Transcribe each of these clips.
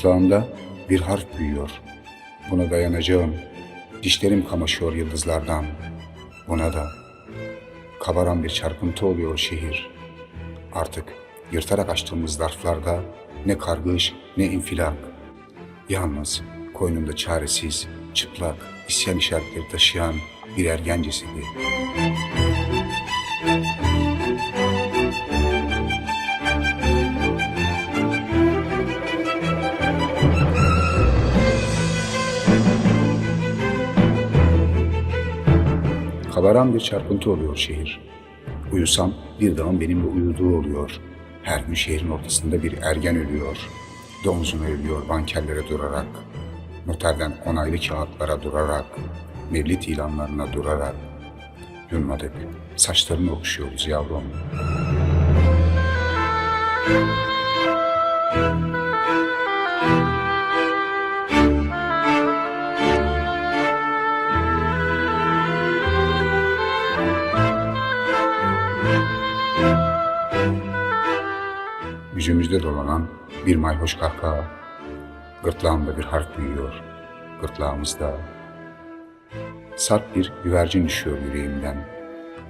Gırtlağımda bir harf büyüyor. Buna dayanacağım. Dişlerim kamaşıyor yıldızlardan. Buna da kabaran bir çarpıntı oluyor şehir. Artık yırtarak açtığımız zarflarda ne kargış ne infilak. Yalnız koynumda çaresiz, çıplak, isyan işaretleri taşıyan bir ergen cesedi. Kabaran bir çarpıntı oluyor şehir. Uyusam bir dağın benimle uyuduğu oluyor. Her gün şehrin ortasında bir ergen ölüyor. Domzuna ölüyor bankerlere durarak. Noterden onaylı kağıtlara durarak. Mevlit ilanlarına durarak. Yunmadık. Saçlarını okşuyoruz yavrum. Yüzümüzde dolanan bir mayhoş kahkaha. Gırtlağımda bir harf büyüyor. Gırtlağımızda. Sert bir güvercin düşüyor yüreğimden.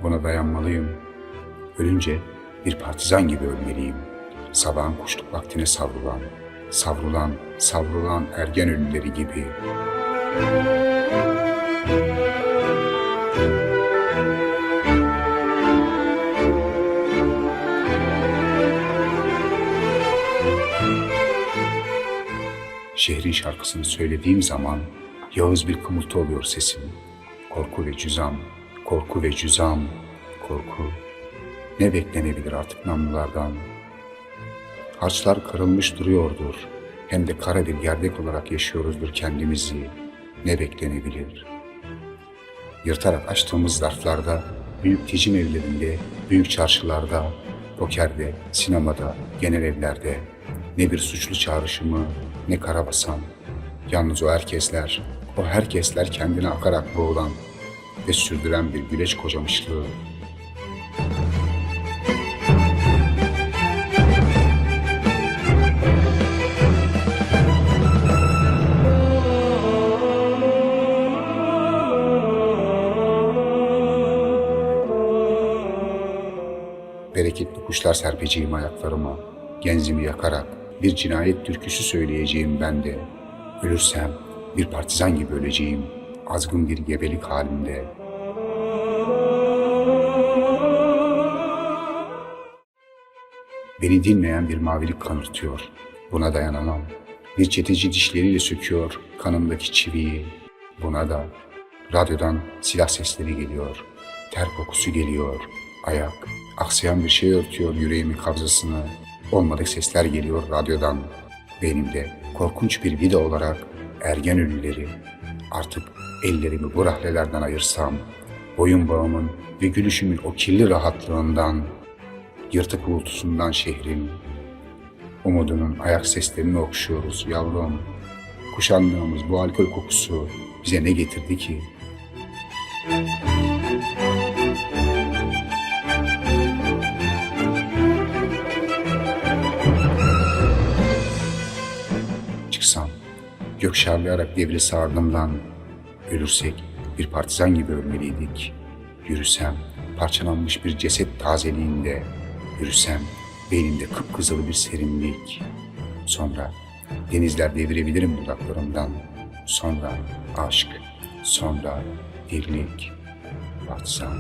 Buna dayanmalıyım. Ölünce bir partizan gibi ölmeliyim. Sabahın kuşluk vaktine savrulan, savrulan, savrulan ergen ölüleri gibi. Şehrin şarkısını söylediğim zaman yağız bir kımıltı oluyor sesim. Korku ve cüzam, korku ve cüzam, korku. Ne beklenebilir artık namlulardan? Harçlar kırılmış duruyordur. Hem de kara bir gerdek olarak yaşıyoruzdur kendimizi. Ne beklenebilir? Yırtarak açtığımız zarflarda, büyük ticim evlerinde, büyük çarşılarda, pokerde, sinemada, genel evlerde ne bir suçlu çağrışımı, ne karabasan. Yalnız o herkesler, o herkesler kendine akarak boğulan ve sürdüren bir güleç kocamışlığı. Bereketli kuşlar serpeceğim ayaklarıma, genzimi yakarak bir cinayet türküsü söyleyeceğim ben de. Ölürsem bir partizan gibi öleceğim, azgın bir gebelik halinde. Beni dinleyen bir mavilik kanırtıyor. Buna dayanamam. Bir çeteci dişleriyle söküyor kanımdaki çiviyi. Buna da radyodan silah sesleri geliyor. Ter kokusu geliyor. Ayak, aksayan bir şey örtüyor yüreğimin kabzasını. Olmadık sesler geliyor radyodan. Benimde korkunç bir vida olarak ergen ölüleri. Artık ellerimi bu rahlelerden ayırsam, boyun bağımın ve gülüşümün o kirli rahatlığından, yırtık uğultusundan şehrin, umudunun ayak seslerini okşuyoruz yavrum. Kuşandığımız bu alkol kokusu bize ne getirdi ki? Çıksam, gök şarlayarak devrilse ardımdan, ölürsek bir partizan gibi ölmeliydik. Yürüsem, parçalanmış bir ceset tazeliğinde, yürüsem, beynimde kıpkızılı bir serinlik. Sonra denizler devirebilirim dudaklarımdan. Sonra aşk, sonra dirlik, batsam.